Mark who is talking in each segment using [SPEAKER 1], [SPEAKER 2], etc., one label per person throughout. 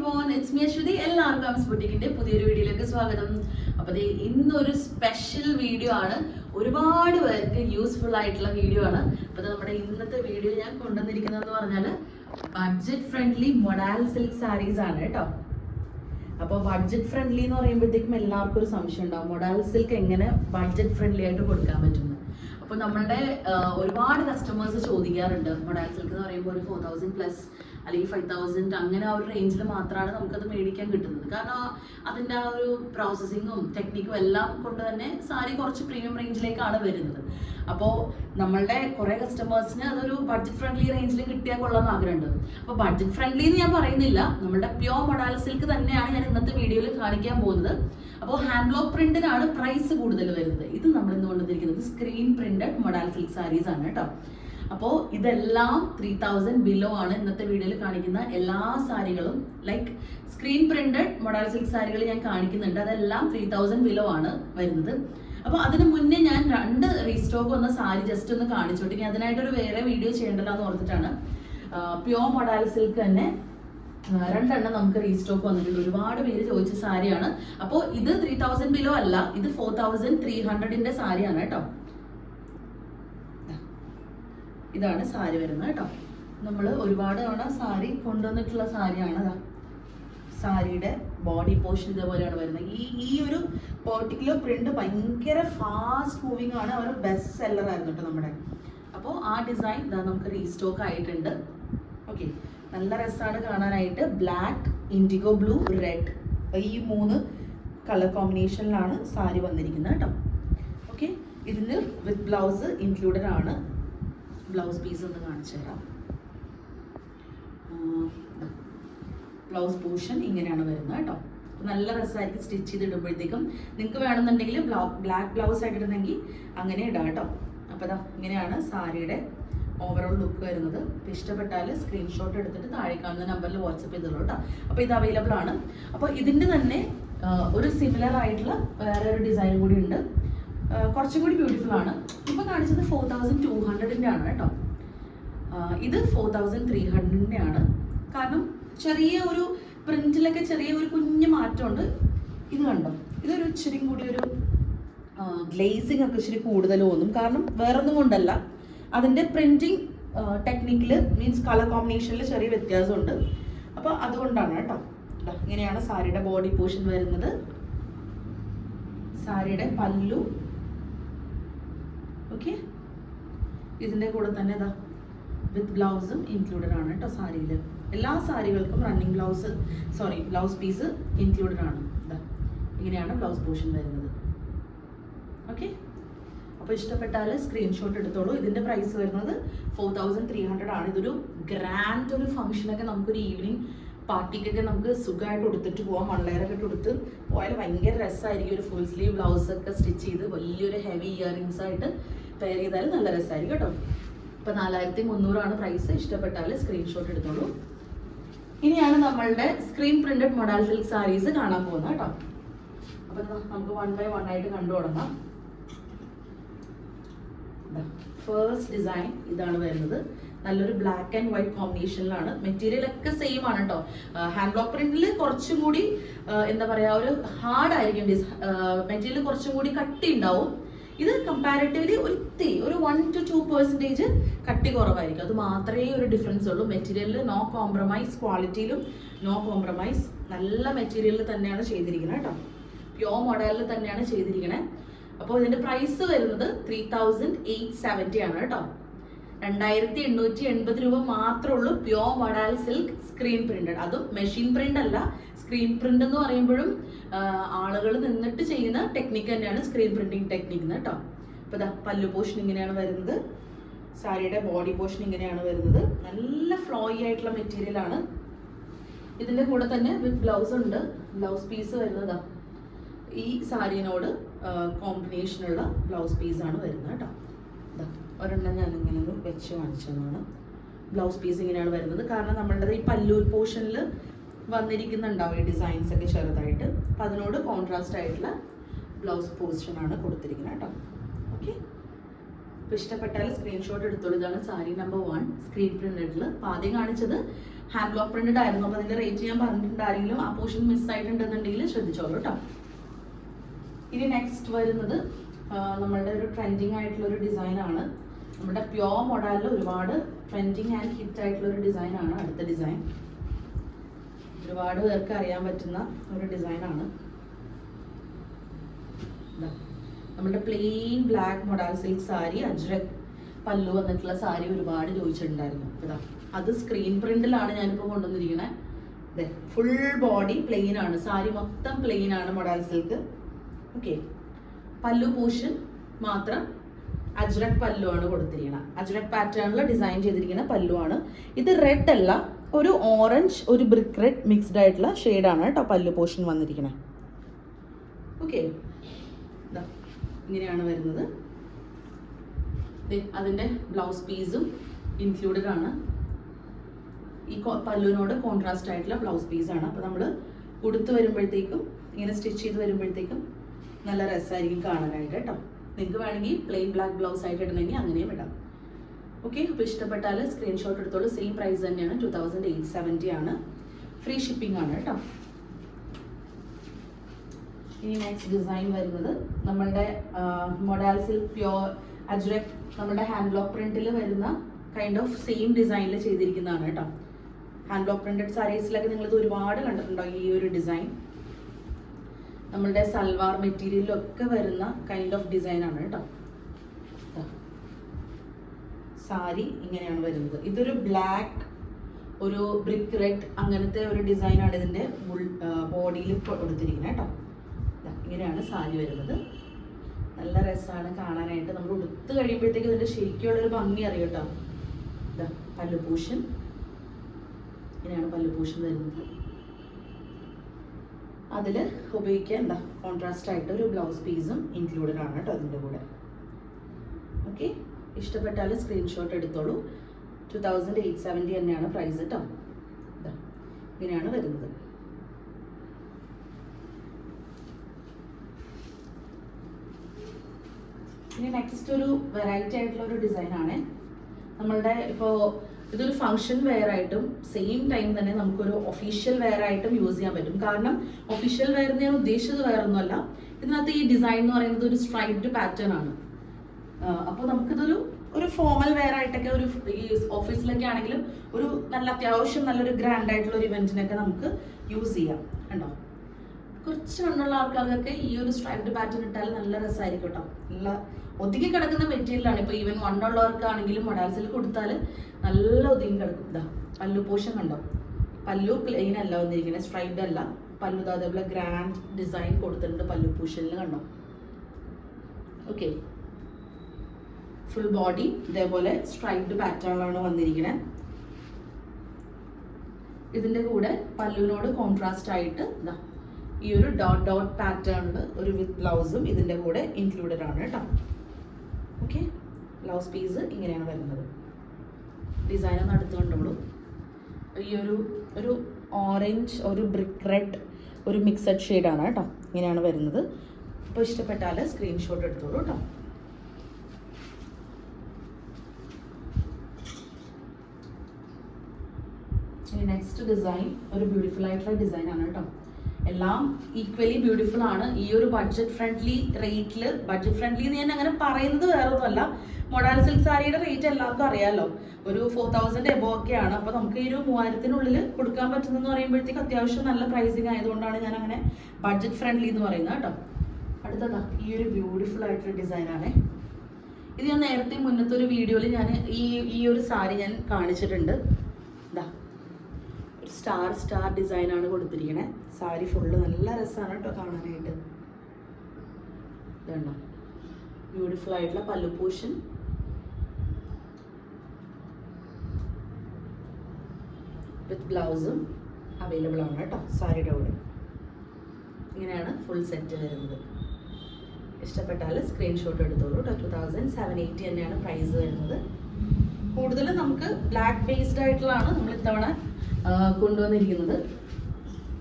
[SPEAKER 1] It's me Aswathy എല്ലാവർക്കും ബുട്ടിക്കിന്റെ പുതിയൊരു വീഡിയോയിലേക്ക് സ്വാഗതം. അപ്പോൾ ഇന്നൊരു സ്പെഷ്യൽ വീഡിയോ ആണ്. ഒരുപാട് പേർക്ക് യൂസ്ഫുൾ ആയിട്ടുള്ള വീഡിയോ ആണ്. അപ്പോൾ നമ്മുടെ ഇന്നത്തെ വീഡിയോ ഞാൻ കൊണ്ടുവന്നിരിക്കുന്നതെന്ന് പറഞ്ഞാൽ budget friendly modal silk saris ആണ് കേട്ടോ. അപ്പോൾ ബഡ്ജറ്റ് ഫ്രണ്ട്ലി എന്ന് പറയുമ്പോഴത്തേക്കും എല്ലാവർക്കും ഒരു സംശയം ഉണ്ടാവും. മൊഡാൽ സിൽക്ക് എങ്ങനെ ബഡ്ജറ്റ് ഫ്രണ്ട്ലി ആയിട്ട് കൊടുക്കാൻ പറ്റുന്നു? അപ്പോൾ നമ്മളുടെ ഒരുപാട് കസ്റ്റമേഴ്സ് ചോദിക്കാറുണ്ട്. മൊഡാൽ സിൽക്ക് എന്ന് പറയുമ്പോൾ ഒരു ഫോർ തൗസൻഡ് പ്ലസ് അല്ലെങ്കിൽ ഫൈവ് തൗസൻഡ് അങ്ങനെ ആ ഒരു റേഞ്ചിൽ മാത്രമാണ് നമുക്കത് മേടിക്കാൻ കിട്ടുന്നത്. കാരണം അതിന്റെ ആ ഒരു പ്രോസസ്സിങ്ങും ടെക്നിക്കും എല്ലാം കൊണ്ട് തന്നെ സാരി കുറച്ച് പ്രീമിയം റേഞ്ചിലേക്കാണ് വരുന്നത്. അപ്പോൾ നമ്മളുടെ കുറേ കസ്റ്റമേഴ്സിന് അതൊരു ബഡ്ജറ്റ് ഫ്രണ്ട്ലി റേഞ്ചിൽ കിട്ടിയാൽ കൊള്ളാമെന്ന് ആഗ്രഹമുണ്ട്. അപ്പോൾ ബഡ്ജറ്റ് ഫ്രണ്ട്ലി എന്ന് ഞാൻ പറയുന്നില്ല. നമ്മുടെ പ്യോർ മൊഡാല സിൽക്ക് തന്നെയാണ് ഞാൻ ഇന്നത്തെ വീഡിയോയിൽ കാണിക്കാൻ പോകുന്നത്. അപ്പോൾ ഹാൻഡ് ബ്ലോക്ക് പ്രിന്റിനാണ് പ്രൈസ് കൂടുതൽ വരുന്നത്. ഇത് നമ്മൾ ഇന്ന് കൊണ്ടുവന്നിരിക്കുന്നത് screen printed modal silk saris ആണ് കേട്ടോ. അപ്പോൾ ഇതെല്ലാം ത്രീ തൗസൻഡ് ബിലോ ആണ് ഇന്നത്തെ വീഡിയോയിൽ കാണിക്കുന്ന എല്ലാ സാരികളും. Like screen printed modal silk സാരികൾ ഞാൻ കാണിക്കുന്നുണ്ട്. അതെല്ലാം ത്രീ തൗസൻഡ് ബിലോ ആണ് വരുന്നത്. അപ്പോൾ അതിന് മുന്നേ ഞാൻ രണ്ട് റീസ്റ്റോക്ക് വന്ന സാരി ജസ്റ്റ് ഒന്ന് കാണിച്ചോട്ടെ. ഇനി അതിനായിട്ടൊരു വേറെ വീഡിയോ ചെയ്യേണ്ടതാന്ന് ഓർത്തിട്ടാണ്. പ്യോർ മൊഡാൽ സിൽക്ക് തന്നെ രണ്ടെണ്ണം നമുക്ക് റീസ്റ്റോക്ക് വന്നിട്ടുണ്ട്. ഒരുപാട് പേര് ചോദിച്ച സാരിയാണ്. അപ്പോൾ ഇത് ത്രീ തൗസൻഡ് ബിലോ അല്ല ഇത് ഫോർ തൗസൻഡ് ത്രീ ഹൺഡ്രഡിന്റെ സാരിയാണ് കേട്ടോ. ഇതാണ് സാരി വരുന്നത് കേട്ടോ. നമ്മൾ ഒരുപാട് തവണ സാരി കൊണ്ടുവന്നിട്ടുള്ള സാരിയാണ്. സാരിയുടെ ബോഡി പോർഷൻ ഇതേപോലെയാണ് വരുന്നത്. ഈ ഈ ഒരു പെർട്ടിക്കുലർ പ്രിന്റ് ഭയങ്കര ഫാസ്റ്റ് മൂവിങ് ആണ്. അവർ ബെസ്റ്റ് സെല്ലർ ആയിരുന്നു കേട്ടോ നമ്മുടെ. അപ്പോൾ ആ ഡിസൈൻ ഇതാ നമുക്ക് റീസ്റ്റോക്ക് ആയിട്ടുണ്ട്. ഓക്കെ നല്ല രസമാണ് കാണാനായിട്ട്. ബ്ലാക്ക് ഇൻഡിഗോ ബ്ലൂ റെഡ് ഈ മൂന്ന് കളർ കോമ്പിനേഷനിലാണ് സാരി വന്നിരിക്കുന്നത് കേട്ടോ. ഓക്കെ ഇതിന് വിത്ത് ബ്ലൗസ് ഇൻക്ലൂഡഡ് ആണ്. ബ്ലൗസ് പീസ് ഒന്ന് കാണിച്ചു തരാം. ബ്ലൗസ് പോർഷൻ ഇങ്ങനെയാണ് വരുന്നത് കേട്ടോ. നല്ല രസമായിരിക്കും സ്റ്റിച്ച് ചെയ്ത് ഇടുമ്പോഴത്തേക്കും നിങ്ങൾക്ക് വേണമെന്നുണ്ടെങ്കിൽ ബ്ലാക്ക് ബ്ലൗസ് ആയിട്ട് അങ്ങനെ ഇടാം കേട്ടോ. അപ്പോൾ ഇതാ ഇങ്ങനെയാണ് സാരിയുടെ ഓവറോൾ ലുക്ക് വരുന്നത്. അപ്പോൾ ഇഷ്ടപ്പെട്ടാൽ സ്ക്രീൻഷോട്ട് എടുത്തിട്ട് താഴെ കാണുന്ന നമ്പറിൽ വാട്സപ്പ് ചെയ്തോളൂ കേട്ടോ. അപ്പോൾ ഇത് അവൈലബിൾ ആണ്. അപ്പോൾ ഇതിന്റെ തന്നെ ഒരു സിമിലർ ആയിട്ടുള്ള വേറെ ഒരു ഡിസൈൻ കൂടി ഉണ്ട്. കുറച്ചും കൂടി ബ്യൂട്ടിഫുൾ ആണ്. ഇപ്പോൾ കാണിച്ചത് ഫോർ തൗസൻഡ് ടു ഹൺഡ്രഡിന്റെ ആണ് കേട്ടോ. ഇത് ഫോർ തൗസൻഡ് ത്രീ ഹൺഡ്രഡിന്റെ ആണ്. കാരണം ചെറിയ ഒരു പ്രിന്റിലൊക്കെ ചെറിയ ഒരു കുഞ്ഞു മാറ്റമുണ്ട്. ഇത് കണ്ടോ? ഇതൊരു ഇച്ചിരി കൂടി ഒരു ഗ്ലേസിങ് ഒക്കെ ഇച്ചിരി കൂടുതൽ തോന്നും. കാരണം വേറൊന്നും കൊണ്ടല്ല. അതിന്റെ പ്രിന്റിങ് ടെക്നിക്കിൽ മീൻസ് കളർ കോമ്പിനേഷനിൽ ചെറിയ വ്യത്യാസമുണ്ട്. അപ്പോൾ അതുകൊണ്ടാണ് കേട്ടോ. ഇങ്ങനെയാണ് സാരിയുടെ ബോഡി പോർഷൻ വരുന്നത്. സാരിയുടെ പല്ലു ഓക്കെ ഇതിന്റെ കൂടെ തന്നെ ഇതാ വിത്ത് ബ്ലൗസും ഇൻക്ലൂഡഡ് ആണ് കേട്ടോ സാരിയിൽ എല്ലാ സാരികൾക്കും running blouse sorry blouse piece included ആണ്. ഇതാ ഇങ്ങനെയാണ് ബ്ലൗസ് പോർഷൻ വരുന്നത്. ഓക്കെ അപ്പോൾ ഇഷ്ടപ്പെട്ടാൽ സ്ക്രീൻഷോട്ട് എടുത്തോളൂ. ഇതിന്റെ പ്രൈസ് വരുന്നത് ഫോർ തൗസൻഡ് ത്രീ ഹൺഡ്രഡ് ആണ്. ഇതൊരു ഗ്രാൻഡ് ഒരു ഫംഗ്ഷനൊക്കെ നമുക്കൊരു ഈവനിങ് പാർട്ടിക്കൊക്കെ നമുക്ക് സുഖമായിട്ട് ഉടുത്തിട്ട് പോവാം. മൺലെയറൊക്കെ ഇട്ട് ഉടുത്ത് പോയാൽ ഭയങ്കര രസമായിരിക്കും ഒരു ഫുൾ സ്ലീവ് ബ്ലൗസൊക്കെ സ്റ്റിച്ച് ചെയ്ത് വലിയൊരു ഹെവി ഇയറിങ്സ് ആയിട്ട് പെയർ ചെയ്താൽ നല്ല രസമായിരിക്കും കേട്ടോ. ഇപ്പം നാലായിരത്തി മുന്നൂറാണ് പ്രൈസ് ഇഷ്ടപ്പെട്ടാൽ സ്ക്രീൻഷോട്ട് എടുത്തോളൂ. ഇനിയാണ് നമ്മളുടെ screen printed modal silk saris കാണാൻ പോകുന്നത് കേട്ടോ. അപ്പം നമുക്ക് വൺ ബൈ വൺ ആയിട്ട് കണ്ടു തുടങ്ങാം. ഫേസ്റ്റ് ഡിസൈൻ ഇതാണ് വരുന്നത്. നല്ലൊരു ബ്ലാക്ക് ആൻഡ് വൈറ്റ് കോമ്പിനേഷനിലാണ് മെറ്റീരിയൽ ഒക്കെ സെയിം ആണ് കേട്ടോ ഹാൻഡ് ബ്ലോക്ക് പ്രിന്റിൽ കുറച്ചും കൂടി എന്താ പറയാ ഒരു ഹാർഡ് ആയിരിക്കും. മെറ്റീരിയൽ കുറച്ചും കൂടി കട്ടി ഉണ്ടാവും ഇത് കമ്പാരിറ്റീവ്ലി ഒരു ഇത്തിരി ഒരു വൺ ടു ടു പെർസെന്റേജ് കട്ടി കുറവായിരിക്കും. അത് മാത്രമേ ഒരു ഡിഫറൻസ് ഉള്ളൂ. മെറ്റീരിയലിൽ നോ കോംപ്രമൈസ് ക്വാളിറ്റിയിലും നോ കോംപ്രമൈസ് നല്ല മെറ്റീരിയലിൽ തന്നെയാണ് ചെയ്തിരിക്കുന്നത് കേട്ടോ. പ്യോ മോഡലിൽ തന്നെയാണ് ചെയ്തിരിക്കുന്നത്. അപ്പോൾ ഇതിന്റെ പ്രൈസ് വരുന്നത് ത്രീ തൗസൻഡ് എയ്റ്റ് സെവന്റി ആണ് കേട്ടോ. രണ്ടായിരത്തി എണ്ണൂറ്റി എൺപത് രൂപ മാത്രമേ ഉള്ളൂ pure modal silk screen printed. അതും മെഷീൻ പ്രിന്റ് അല്ല സ്ക്രീൻ പ്രിന്റ് എന്ന് പറയുമ്പോഴും ആളുകൾ നിന്നിട്ട് ചെയ്യുന്ന ടെക്നിക്ക് തന്നെയാണ് സ്ക്രീൻ പ്രിന്റിംഗ് ടെക്നിക്ക് കേട്ടോ. അപ്പോൾ ഇതാ പല്ലു പോഷൻ ഇങ്ങനെയാണ് വരുന്നത്. സാരിയുടെ ബോഡി പോഷൻ ഇങ്ങനെയാണ് വരുന്നത്. നല്ല ഫ്ലോയി ആയിട്ടുള്ള മെറ്റീരിയൽ ആണ്. ഇതിന്റെ കൂടെ തന്നെ വിത്ത് ബ്ലൗസ് ഉണ്ട്. ബ്ലൗസ് പീസ് വരുന്നതാ. ഈ സാരീനോട് കോമ്പിനേഷനുള്ള ബ്ലൗസ് പീസാണ് വരുന്നത് കേട്ടോ. ദാ, ഒരെണ്ണം ഞാൻ ഇങ്ങനെ ഒന്ന് വെച്ച് കാണിച്ചതാണ്. ബ്ലൗസ് പീസ് ഇങ്ങനെയാണ് വരുന്നത്. കാരണം നമ്മളുടെ ഈ പല്ലൂർ പോർഷനിൽ വന്നിരിക്കുന്നുണ്ടാവും ഈ ഡിസൈൻസ് ഒക്കെ ചെറുതായിട്ട്. അപ്പം അതിനോട് കോൺട്രാസ്റ്റ് ആയിട്ടുള്ള ബ്ലൗസ് പോർഷനാണ് കൊടുത്തിരിക്കുന്നത് കേട്ടോ. ഓക്കെ അപ്പോൾ ഇഷ്ടപ്പെട്ടാൽ സ്ക്രീൻഷോട്ട് എടുത്തോളൂ. ഇതാണ് സാരി നമ്പർ വൺ സ്ക്രീൻ പ്രിന്റഡിൽ അപ്പോൾ ആദ്യം കാണിച്ചത് ഹാൻഡ് ബ്ലോക്ക് പ്രിന്റഡ് ആയിരുന്നു. അപ്പോൾ അതിന്റെ റേറ്റ് ഞാൻ പറഞ്ഞിട്ടുണ്ട്. ആരെങ്കിലും ആ പോർഷൻ മിസ് ആയിട്ടുണ്ടെന്നുണ്ടെങ്കിൽ ശ്രദ്ധിച്ചോളൂ കേട്ടോ. ഇനി നെക്സ്റ്റ് വരുന്നത് നമ്മളുടെ ഒരു ട്രെൻഡിങ് ആയിട്ടുള്ള ഒരു ഡിസൈൻ ആണ്. നമ്മുടെ പ്യോർ മോഡലിൽ ഒരുപാട് ട്രെൻഡിങ് ആൻഡ് ഹിറ്റ് ആയിട്ടുള്ള ഒരു ഡിസൈൻ ആണ് അടുത്ത ഡിസൈൻ ഒരുപാട് പേർക്ക് അറിയാൻ പറ്റുന്ന ഒരു ഡിസൈൻ ആണ്. നമ്മുടെ plain black modal silk sari Ajrak pallu വന്നിട്ടുള്ള സാരി ഒരുപാട് ചോദിച്ചിട്ടുണ്ടായിരുന്നു. ഇതാ അത് സ്ക്രീൻ പ്രിന്റിലാണ് ഞാനിപ്പോൾ കൊണ്ടുവന്നിരിക്കുന്നത് ഫുൾ ബോഡി പ്ലെയിൻ ആണ്. സാരി മൊത്തം പ്ലെയിൻ ആണ് modal silk okay pallu portion മാത്രം അജ്രക് പല്ലുവാണ് കൊടുത്തിരിക്കുന്നത് അജ്രക് പാറ്റേണിൽ ഡിസൈൻ ചെയ്തിരിക്കുന്ന പല്ലുവാണ്. ഇത് റെഡ് അല്ല ഒരു ഓറഞ്ച് ഒരു ബ്രിക്ക് റെഡ് മിക്സ്ഡ് ആയിട്ടുള്ള ഷെയ്ഡാണ് കേട്ടോ പല്ലു പോർഷൻ വന്നിരിക്കുന്നത് ഓക്കെ ഇങ്ങനെയാണ് വരുന്നത്. ദേ, അതിന്റെ ബ്ലൗസ് പീസും ഇൻക്ലൂഡഡ് ആണ്. ഈ പല്ലുവിനോട് കോൺട്രാസ്റ്റ് ആയിട്ടുള്ള ബ്ലൗസ് പീസാണ് അപ്പോൾ നമ്മൾ കൊടുത്തു വരുമ്പോഴത്തേക്കും ഇങ്ങനെ സ്റ്റിച്ച് ചെയ്ത് വരുമ്പോഴത്തേക്കും നല്ല രസമായിരിക്കും കാണാനായിട്ട് കേട്ടോ. നിങ്ങൾക്ക് വേണമെങ്കിൽ പ്ലെയിൻ ബ്ലാക്ക് ബ്ലൗസ് ആയിട്ട് ഇടണമെങ്കിൽ അങ്ങനെയും ഇടാം. ഓക്കെ അപ്പോൾ ഇഷ്ടപ്പെട്ടാൽ സ്ക്രീൻഷോട്ട് എടുത്തോളൂ. സെയിം പ്രൈസ് തന്നെയാണ്. ടു തൗസൻഡ് എയ്റ്റ് സെവന്റി ആണ്. ഫ്രീ ഷിപ്പിംഗ് ആണ് കേട്ടോ. ഇനി നെക്സ്റ്റ് ഡിസൈൻ വരുന്നത് നമ്മളുടെ മൊഡാൽ സിൽക്ക് പ്യോർ അജ്രക് നമ്മുടെ ഹാൻഡ് ബ്ലോക്ക് പ്രിന്റിൽ വരുന്ന കൈൻഡ് ഓഫ് സെയിം ഡിസൈനിൽ ചെയ്തിരിക്കുന്നതാണ് കേട്ടോ. ഹാൻഡ് ബ്ലോക്ക് പ്രിന്റഡ് സാരീസിലൊക്കെ നിങ്ങളിത് ഒരുപാട് കണ്ടിട്ടുണ്ടോ ഈ ഒരു ഡിസൈൻ നമ്മളുടെ സൽവാർ മെറ്റീരിയലിലൊക്കെ വരുന്ന കൈൻഡ് ഓഫ് ഡിസൈൻ ആണ് കേട്ടോ. സാരി ഇങ്ങനെയാണ് വരുന്നത്. ഇതൊരു ബ്ലാക്ക് ഒരു ബ്രിക്ക് റെഡ് അങ്ങനത്തെ ഒരു ഡിസൈനാണ് ഇതിന്റെ ബോഡിയിൽ കൊടുത്തിരിക്കുന്നത് കേട്ടോ. ഇങ്ങനെയാണ് സാരി വരുന്നത്. നല്ല രസമാണ് കാണാനായിട്ട്. നമ്മൾ ഉടുത്ത് കഴിയുമ്പോഴത്തേക്ക് ഇതിന്റെ ശരിക്കുള്ള ഒരു ഭംഗി അറിയും കേട്ടോ? പല്ലുപൂഷൻ ഇങ്ങനെയാണ് പല്ലുപൂഷൻ വരുന്നത്. അതിൽ ഉപയോഗിക്കാൻ എന്താ കോൺട്രാസ്റ്റ് ആയിട്ട് ഒരു ബ്ലൗസ് പീസും ഇൻക്ലൂഡഡ് ആണ് കേട്ടോ അതിന്റെ കൂടെ. ഓക്കെ ഇഷ്ടപ്പെട്ടാൽ സ്ക്രീൻഷോട്ട് എടുത്തോളൂ. ടു തൗസൻഡ് എയ്റ്റ് സെവന്റി തന്നെയാണ് പ്രൈസ് കേട്ടോ ഇങ്ങനെയാണ് വരുന്നത്. ഇനി നെക്സ്റ്റ് ഒരു വെറൈറ്റി ആയിട്ടുള്ള ഒരു ഡിസൈൻ ആണ്. നമ്മളുടെ ഇപ്പോൾ ഇതൊരു ഫംഗ്ഷൻ വെയർ ആയിട്ടും സെയിം ടൈം തന്നെ നമുക്കൊരു ഒഫീഷ്യൽ വെയർ ആയിട്ടും യൂസ് ചെയ്യാൻ പറ്റും. കാരണം ഒഫീഷ്യൽ വെയർ ഞാൻ ഉദ്ദേശിച്ചത് വേറെ ഒന്നുമല്ല ഇതിനകത്ത് ഈ ഡിസൈൻ എന്ന് പറയുന്നത് ഒരു സ്ട്രൈപ്ഡ് പാറ്റേൺ ആണ്. അപ്പോൾ നമുക്കിതൊരു ഒരു ഫോമൽ വെയർ ആയിട്ടൊക്കെ ഒരു ഈ ഓഫീസിലൊക്കെ ആണെങ്കിലും ഒരു നല്ല അത്യാവശ്യം നല്ലൊരു ഗ്രാൻഡ് ആയിട്ടുള്ള ഒരു ഇവന്റിനൊക്കെ നമുക്ക് യൂസ് ചെയ്യാം. കണ്ടോ? കുറച്ച് കണ്ണുള്ള ആൾക്കാർക്കൊക്കെ ഈ ഒരു സ്ട്രൈപ്ഡ് പാറ്റേൺ ഇട്ടാൽ നല്ല രസമായിരിക്കും കേട്ടോ. നല്ല ഒതുങ്ങി കിടക്കുന്ന മെറ്റീരിയലാണ് ഇപ്പോൾ ഈവൻ വണ്ണുള്ളവർക്കാണെങ്കിലും മൊഡാൽസിൽ കൊടുത്താൽ നല്ല ഒതുങ്ങി കിടക്കും. ഇതാ പല്ലു പോഷൻ കണ്ടോ? പല്ലു പ്ലെയിൻ അല്ല വന്നിരിക്കുന്നത് സ്ട്രൈപ്ഡ് അല്ല. പല്ലു അതേപോലെ ഗ്രാൻഡ് ഡിസൈൻ കൊടുത്തിട്ടുണ്ട് പല്ലു പൂഷനിൽ കണ്ടോ? ഓക്കെ ഫുൾ ബോഡി ഇതേപോലെ സ്ട്രൈപ്ഡ് പാറ്റേണിലാണ് വന്നിരിക്കുന്നത്. ഇതിന്റെ കൂടെ പല്ലുവിനോട് കോൺട്രാസ്റ്റ് ആയിട്ട് ഇതാ ഈ ഒരു ഡോട്ട് ഡോട്ട് പാറ്റേണിൽ ഒരു വിത്ത് ബ്ലൗസും ഇതിന്റെ കൂടെ ഇൻക്ലൂഡഡ് ആണ് കേട്ടോ ഓക്കെ ബ്ലൗസ് പീസ് ഇങ്ങനെയാണ് വരുന്നത്. ഡിസൈൻ ഒന്ന് അടുത്ത് കണ്ടോളൂ. ഈ ഒരു ഒരു ഓറഞ്ച് ഒരു ബ്രിക്ക് റെഡ് ഒരു മിക്സഡ് ഷെയ്ഡാണ് കേട്ടോ ഇങ്ങനെയാണ് വരുന്നത്. അപ്പോൾ ഇഷ്ടപ്പെട്ടാൽ സ്ക്രീൻഷോട്ട് എടുത്തോളൂ കേട്ടോ നെക്സ്റ്റ് ഡിസൈൻ ഒരു ബ്യൂട്ടിഫുൾ ആയിട്ടുള്ള ഡിസൈൻ ആണ് കേട്ടോ എല്ലാം ഈക്വലി ബ്യൂട്ടിഫുൾ ആണ്. ഈ ഒരു ബഡ്ജറ്റ് ഫ്രണ്ട്ലി റേറ്റിൽ ബഡ്ജറ്റ് ഫ്രണ്ട്ലി എന്ന് ഞാൻ അങ്ങനെ പറയുന്നത് വേറെ ഒന്നുമല്ല മൊഡാൽ സിൽക്ക് സാരിയുടെ റേറ്റ് എല്ലാവർക്കും അറിയാലോ. ഒരു ഫോർ തൗസൻഡ് എബോ ഒക്കെയാണ്. അപ്പോൾ നമുക്ക് ഈ ഒരു മൂവായിരത്തിനുള്ളിൽ കൊടുക്കാൻ പറ്റുന്നതെന്ന് പറയുമ്പോഴത്തേക്ക് അത്യാവശ്യം നല്ല പ്രൈസിങ് ആയതുകൊണ്ടാണ് ഞാൻ അങ്ങനെ ബഡ്ജറ്റ് ഫ്രണ്ട്ലി എന്ന് പറയുന്നത് കേട്ടോ. അടുത്തതാ ഈ ഒരു ബ്യൂട്ടിഫുൾ ആയിട്ടുള്ള ഡിസൈൻ ആണേ. ഇത് ഞാൻ നേരത്തെ മുന്നത്തെ ഒരു വീഡിയോയിൽ ഞാൻ ഈ ഈ ഒരു സാരി ഞാൻ കാണിച്ചിട്ടുണ്ട്. സ്റ്റാർ സ്റ്റാർ ഡിസൈൻ ആണ് കൊടുത്തിരിക്കണേ. സാരി ഫുള്ള് നല്ല രസമാണ് കേട്ടോ കാണാനായിട്ട്. ബ്യൂട്ടിഫുൾ ആയിട്ടുള്ള പല്ലു പോഷൻ വിത്ത് ബ്ലൗസും അവൈലബിൾ ആണ് കേട്ടോ സാരിയുടെ കൂടെ. ഇങ്ങനെയാണ് ഫുൾ സെറ്റ് വരുന്നത്. ഇഷ്ടപ്പെട്ടാൽ സ്ക്രീൻഷോട്ട് എടുത്തോളൂ കേട്ടോ ടു തൗസൻഡ് സെവൻ എയ്റ്റി തന്നെയാണ് പ്രൈസ് വരുന്നത്. കൂടുതലും നമുക്ക് ബ്ലാക്ക് ബേസ്ഡ് ആയിട്ടുള്ളതാണ് നമ്മൾ ഇത്തവണ കൊണ്ടുവന്നിരിക്കുന്നത്.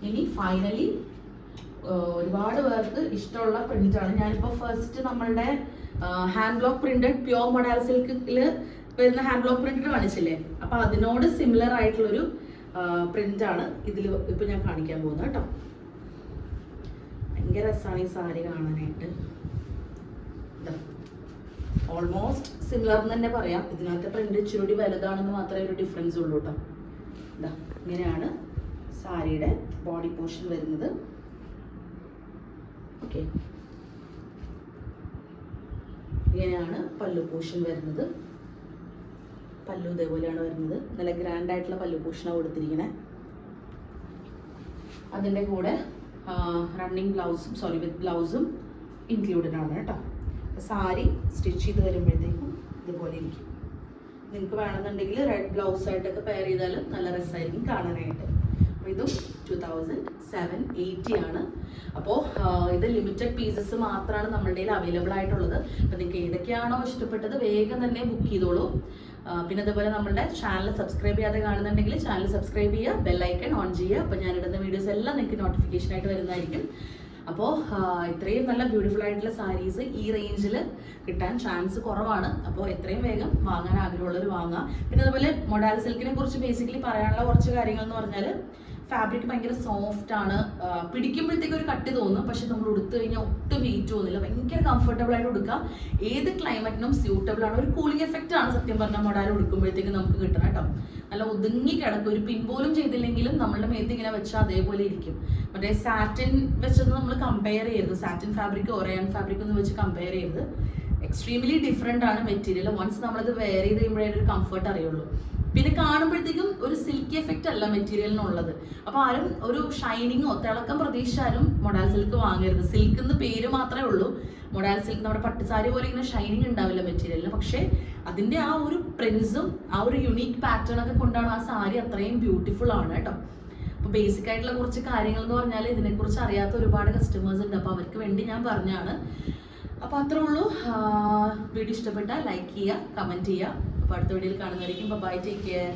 [SPEAKER 1] ഇനി ഫൈനലി ഒരുപാട് പേർക്ക് ഇഷ്ടമുള്ള പ്രിന്റാണ് ഞാനിപ്പോൾ ഫസ്റ്റ് നമ്മളുടെ hand block printed pure modal സിൽക്കിൽ വരുന്ന ഹാൻഡ് ബ്ലോക്ക് പ്രിന്റഡ് കാണിച്ചില്ലേ? അപ്പോൾ അതിനോട് സിമിലർ ആയിട്ടുള്ളൊരു പ്രിന്റ് ആണ് ഇതിൽ ഇപ്പൊ ഞാൻ കാണിക്കാൻ പോകുന്നത് കേട്ടോ. ഭയങ്കര രസമാണ് ഈ സാരി കാണാനായിട്ട്. ഓൾമോസ്റ്റ് സിമിലർ എന്ന് തന്നെ പറയാം. ഇതിനകത്ത് പ്രിന്റ് ഇച്ചിരി വലുതാണെന്ന് മാത്രമേ ഒരു ഡിഫറൻസ് ഉള്ളൂ കേട്ടോ ഇതാ ഇങ്ങനെയാണ് സാരിയുടെ ബോഡി പോർഷൻ വരുന്നത്. ഓക്കെ ഇങ്ങനെയാണ് പല്ലു പോർഷൻ വരുന്നത്. പല്ലു ഇതേപോലെയാണ് വരുന്നത്. നല്ല ഗ്രാൻഡ് ആയിട്ടുള്ള പല്ലു പോർഷനാണ് കൊടുത്തിരിക്കുന്നത് അതിന്റെ കൂടെ റണ്ണിങ് ബ്ലൗസും സോറി വിത്ത് ബ്ലൗസും ഇൻക്ലൂഡഡ് ആണ് കേട്ടോ സാരി സ്റ്റിച്ച് ചെയ്ത് വരുമ്പോഴത്തേക്കും ഇതുപോലെ ഇരിക്കും. നിങ്ങൾക്ക് വേണമെന്നുണ്ടെങ്കിൽ റെഡ് ബ്ലൗസ് ആയിട്ടൊക്കെ പെയർ ചെയ്താലും നല്ല രസമായിരിക്കും കാണാനായിട്ട്. അപ്പോൾ ഇതും ടു തൗസൻഡ് സെവൻ എയ്റ്റി ആണ്. അപ്പോൾ ഇത് ലിമിറ്റഡ് പീസസ് മാത്രമാണ് നമ്മളുടെ കയ്യിൽ അവൈലബിൾ ആയിട്ടുള്ളത്. അപ്പോൾ നിങ്ങൾക്ക് ഏതൊക്കെയാണോ ഇഷ്ടപ്പെട്ടത് വേഗം തന്നെ ബുക്ക് ചെയ്തോളൂ. പിന്നെ അതുപോലെ നമ്മളുടെ ചാനൽ സബ്സ്ക്രൈബ് ചെയ്യാതെ കാണുന്നുണ്ടെങ്കിൽ ചാനൽ സബ്സ്ക്രൈബ് ചെയ്യുക ബെല്ലൈക്കൺ ഓൺ ചെയ്യുക. അപ്പോൾ ഞാനിടുന്ന വീഡിയോസ് എല്ലാം നിങ്ങൾക്ക് നോട്ടിഫിക്കേഷൻ ആയിട്ട് വരുന്നതായിരിക്കും. അപ്പോൾ ഇത്രയും നല്ല ബ്യൂട്ടിഫുൾ ആയിട്ടുള്ള സാരീസ് ഈ റേഞ്ചിൽ കിട്ടാൻ ചാൻസ് കുറവാണ്. അപ്പോൾ എത്രയും വേഗം വാങ്ങാൻ ആഗ്രഹമുള്ളവർ വാങ്ങാം. പിന്നെ അതുപോലെ മൊഡാൽ സിൽക്കിനെ കുറിച്ച് ബേസിക്കലി പറയാനുള്ള കുറച്ച് കാര്യങ്ങൾ എന്ന് പറഞ്ഞാൽ ഫാബ്രിക് ഭയങ്കര സോഫ്റ്റ് ആണ്. പിടിക്കുമ്പോഴത്തേക്ക് ഒരു കട്ടി തോന്നും. പക്ഷെ നമ്മൾ ഉടുത്തു കഴിഞ്ഞാൽ ഒട്ടും വെയിറ്റ് തോന്നില്ല. ഭയങ്കര കംഫർട്ടബിൾ ആയിട്ട് ഉടുക്കാം. ഏത് ക്ലൈമറ്റിനും സ്യൂട്ടബിൾ ആണ്. ഒരു കൂളിംഗ് എഫക്റ്റ് ആണ് സത്യം പറഞ്ഞാൽ മൊഡാൽ ഉടുക്കുമ്പോഴത്തേക്ക് നമുക്ക് കിട്ടണം കേട്ടോ ഒതുങ്ങി കിടക്കും. ഒരു പിൻ പോലും ചെയ്തില്ലെങ്കിലും നമ്മളുടെ മേത്ത് ഇങ്ങനെ വെച്ചാൽ അതേപോലെ ഇരിക്കും. മറ്റേ സാറ്റിൻ വെച്ചത് നമ്മൾ കമ്പയർ ചെയ്യരുത്. സാറ്റിൻ ഫാബ്രിക് ഒറയാൻ ഫാബ്രിക് ഒന്നും വെച്ച് കമ്പയർ ചെയ്യരുത്. എക്സ്ട്രീംലി ഡിഫറെന്റ് ആണ് മെറ്റീരിയൽ വൺസ് നമ്മളത് വെയർ ചെയ്ത് കഴിയുമ്പോഴേ ഒരു കംഫർട്ട് അറിയുള്ളൂ. പിന്നെ കാണുമ്പോഴത്തേക്കും ഒരു സിൽക്കി എഫക്റ്റ് അല്ല മെറ്റീരിയലിനുള്ളത് അപ്പോൾ ആരും ഒരു ഷൈനിങ്ങോ തിളക്കം പ്രതീക്ഷിച്ചാലും മൊഡാൽ സിൽക്ക് വാങ്ങരുത്. സിൽക്ക് എന്ന് പേര് മാത്രമേ ഉള്ളൂ. മൊഡാൽ സിൽക്ക് നമ്മുടെ പട്ടുസാരി പോലെ ഇങ്ങനെ ഷൈനിങ് ഉണ്ടാവില്ല മെറ്റീരിയലിന് പക്ഷേ അതിന്റെ ആ ഒരു പ്രിൻസും ആ ഒരു യുണീക്ക് പാറ്റേൺ ഒക്കെ കൊണ്ടാണ് ആ സാരി അത്രയും ബ്യൂട്ടിഫുൾ ആണ് കേട്ടോ. അപ്പോൾ ബേസിക് ആയിട്ടുള്ള കുറച്ച് കാര്യങ്ങൾ എന്ന് പറഞ്ഞാൽ ഇതിനെക്കുറിച്ച് അറിയാത്ത ഒരുപാട് കസ്റ്റമേഴ്സ് ഉണ്ട്. അപ്പോൾ അവർക്ക് വേണ്ടി ഞാൻ പറഞ്ഞാണ്. അപ്പോൾ അത്രേ ഉള്ളൂ. വീഡിയോ ഇഷ്ടപ്പെട്ടാൽ ലൈക്ക് ചെയ്യുക കമന്റ് ചെയ്യുക. അപ്പോൾ അടുത്ത വീഡിയോയിൽ കാണുന്നതായിരിക്കും ബൈ ടേക്ക് കെയർ